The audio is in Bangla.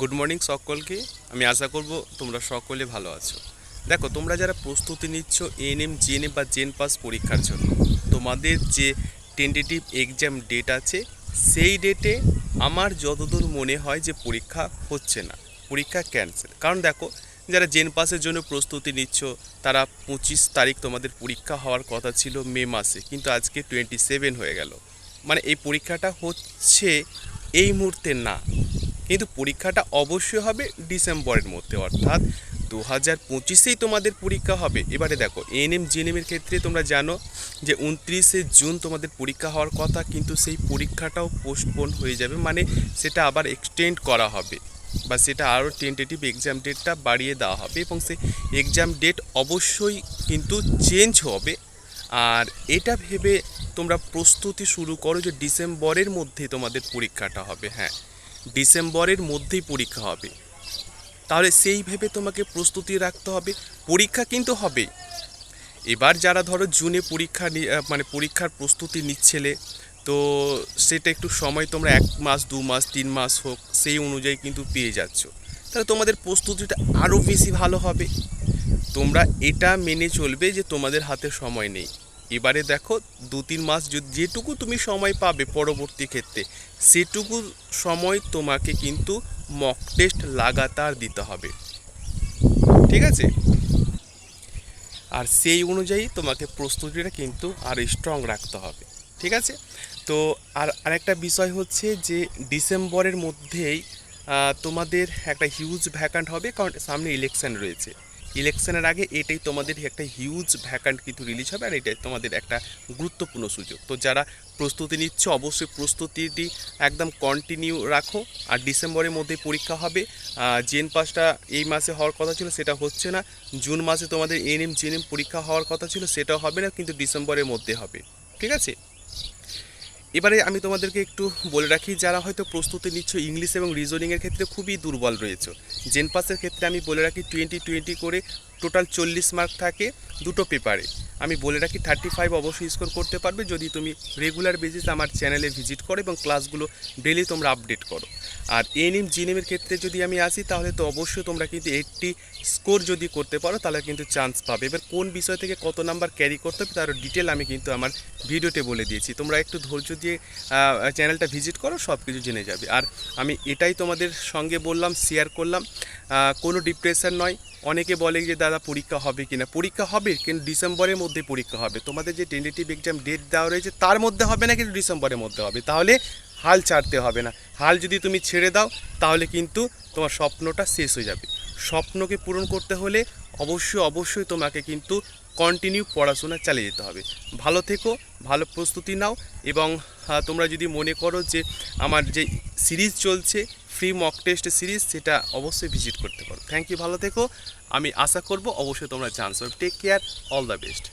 গুড মর্নিং সকলকে। আমি আশা করব তোমরা সকলে ভালো আছো। দেখো, তোমরা যারা প্রস্তুতি নিচ্ছ এন এএনএম জিএনএম বা জেন পাস পরীক্ষার জন্য, তোমাদের যে টেন্টেটিভ এক্সাম ডেট আছে, সেই ডেটে আমার যতদূর মনে হয় যে পরীক্ষা হচ্ছে না, পরীক্ষা ক্যান্সেল কারণ দেখো, যারা জেন পাসের জন্য প্রস্তুতি নিচ্ছ, তারা পঁচিশ তারিখ তোমাদের পরীক্ষা হওয়ার কথা ছিল মে মাসে, কিন্তু আজকে টোয়েন্টি সেভেন হয়ে গেল। মানে এই পরীক্ষাটা হচ্ছে এই মুহূর্তে না। কিন্তু পরীক্ষাটা অবশ্যই হবে ডিসেম্বরের মধ্যে, অর্থাৎ দু হাজার পঁচিশেই তোমাদের পরীক্ষা হবে। এবারে দেখো এনএম জিএনএমের ক্ষেত্রে তোমরা জানো যে উনত্রিশে জুন তোমাদের পরীক্ষা হওয়ার কথা, কিন্তু সেই পরীক্ষাটাও পোস্টপোন হয়ে যাবে মানে সেটা আবার এক্সটেন্ড করা হবে বা সেটা আরও টেন্টেটিভ এক্সাম ডেটটা বাড়িয়ে দেওয়া হবে এবং সেই এক্সাম ডেট অবশ্যই কিন্তু চেঞ্জ হবে। আর এটা ভেবে তোমরা প্রস্তুতি শুরু করো যে ডিসেম্বরের মধ্যে তোমাদের পরীক্ষাটা হবে হ্যাঁ। ডিসেম্বরের মধ্যেই পরীক্ষা হবে। তাহলে সেই ভেবে তোমাকে প্রস্তুতি রাখতে হবে। পরীক্ষা কিন্তু হবে এবার যারা ধরো জুনে পরীক্ষা মানে পরীক্ষার প্রস্তুতি নিচ্ছেলে, তো সেটা একটু সময় তোমরা এক মাস, দু মাস, তিন মাস হোক, সেই অনুযায়ী কিন্তু পেয়ে যাচ্ছ। তাহলে তোমাদের প্রস্তুতিটা আরও বেশি ভালো হবে। তোমরা এটা মেনে চলবে যে তোমাদের হাতে সময় নেই। এবারে দেখো দু তিন মাস যেটুকু তুমি সময় পাবে পরবর্তী ক্ষেত্রে, সেটুকু সময় তোমাকে কিন্তু মক টেস্ট লাগাতার দিতে হবে। ঠিক আছে? আর সেই অনুযায়ী তোমাকে প্রস্তুতিটা কিন্তু আর স্ট্রং রাখতে হবে। ঠিক আছে? তো আর আরেকটা বিষয় হচ্ছে যে, ডিসেম্বরের মধ্যেই তোমাদের একটা হিউজ ভ্যাকান্ট হবে, কারণ সামনে ইলেকশন রয়েছে। ইলেকশনের আগে এটাই তোমাদের একটা হিউজ ভ্যাকান্ট কিন্তু রিলিজ হবে আর এটাই তোমাদের একটা গুরুত্বপূর্ণ সুযোগ। তো যারা প্রস্তুতি নিচ্ছ অবশ্যই প্রস্তুতিটি একদম কন্টিনিউ রাখো আর ডিসেম্বরের মধ্যে পরীক্ষা হবে। জেন পাসটা এই মাসে হওয়ার কথা ছিল, সেটা হচ্ছে না। জুন মাসে তোমাদের এনএম জেনএম পরীক্ষা হওয়ার কথা ছিল, সেটাও হবে না, কিন্তু ডিসেম্বরের মধ্যে হবে। ঠিক আছে? এবারে আমি তোমাদেরকে একটু বলে রাখি, যারা হয়তো প্রস্তুতি নিচ্ছ ইংলিশ এবং রিজনিংয়ের ক্ষেত্রে খুবই দুর্বল রয়েছে। জেনপাসের ক্ষেত্রে আমি বলে রাখি টোয়েন্টি টোয়েন্টি করে টোটাল চল্লিশ মার্ক থাকে দুটো পেপারে। আমি বলে রাখি থার্টি ফাইভ অবশ্যই স্কোর করতে পারবে যদি তুমি রেগুলার বেসিস আমার চ্যানেলে ভিজিট করো এবং ক্লাসগুলো ডেলি তোমরা আপডেট করো। আর এনএম জিএনএমের ক্ষেত্রে যদি আমি আসি, তাহলে তো অবশ্যই তোমরা কিন্তু এইটটি স্কোর যদি করতে পারো, তাহলে কিন্তু চান্স পাবে। এবার কোন বিষয় থেকে কত নাম্বার ক্যারি করতে হবে, তার ডিটেল আমি কিন্তু আমার ভিডিওতে বলে দিয়েছি। তোমরা একটু ধৈর্য দিয়ে চ্যানেলটা ভিজিট করো সব কিছু জেনে যাবে। আর আমি এটাই তোমাদের সঙ্গে বললাম শেয়ার করলাম। কোনো ডিপ্রেশন নয়। অনেকে বলে যে, দাদা, পরীক্ষা হবে কি না পরীক্ষা হবে, কিন্তু ডিসেম্বরের মধ্যে পরীক্ষা হবে। তোমাদের যে টেন্টেটিভ এক্সাম ডেট দেওয়া রয়েছে, তার মধ্যে হবে না, কিন্তু ডিসেম্বরের মধ্যে হবে। তাহলে হাল ছাড়তে হবে না। হাল যদি তুমি ছেড়ে দাও, তাহলে কিন্তু তোমার স্বপ্নটা শেষ হয়ে যাবে। স্বপ্নকে পূরণ করতে হলে অবশ্যই অবশ্যই তোমাকে কিন্তু কন্টিনিউ পড়াশোনা চালিয়ে যেতে হবে। ভালো থেকো, ভালো প্রস্তুতি নাও এবং তোমরা যদি মনে করো যে আমার যে সিরিজ চলছে ফ্রি মক টেস্ট সিরিজ, সেটা অবশ্যই ভিজিট করতে পারো। থ্যাংক ইউ ভালো থেকো। আমি আশা করব অবশ্যই তোমরা chance take care all the best